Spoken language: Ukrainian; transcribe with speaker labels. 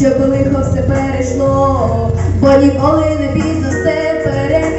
Speaker 1: щоб лихо все перейшло, бо ніколи не пізно все перейшло.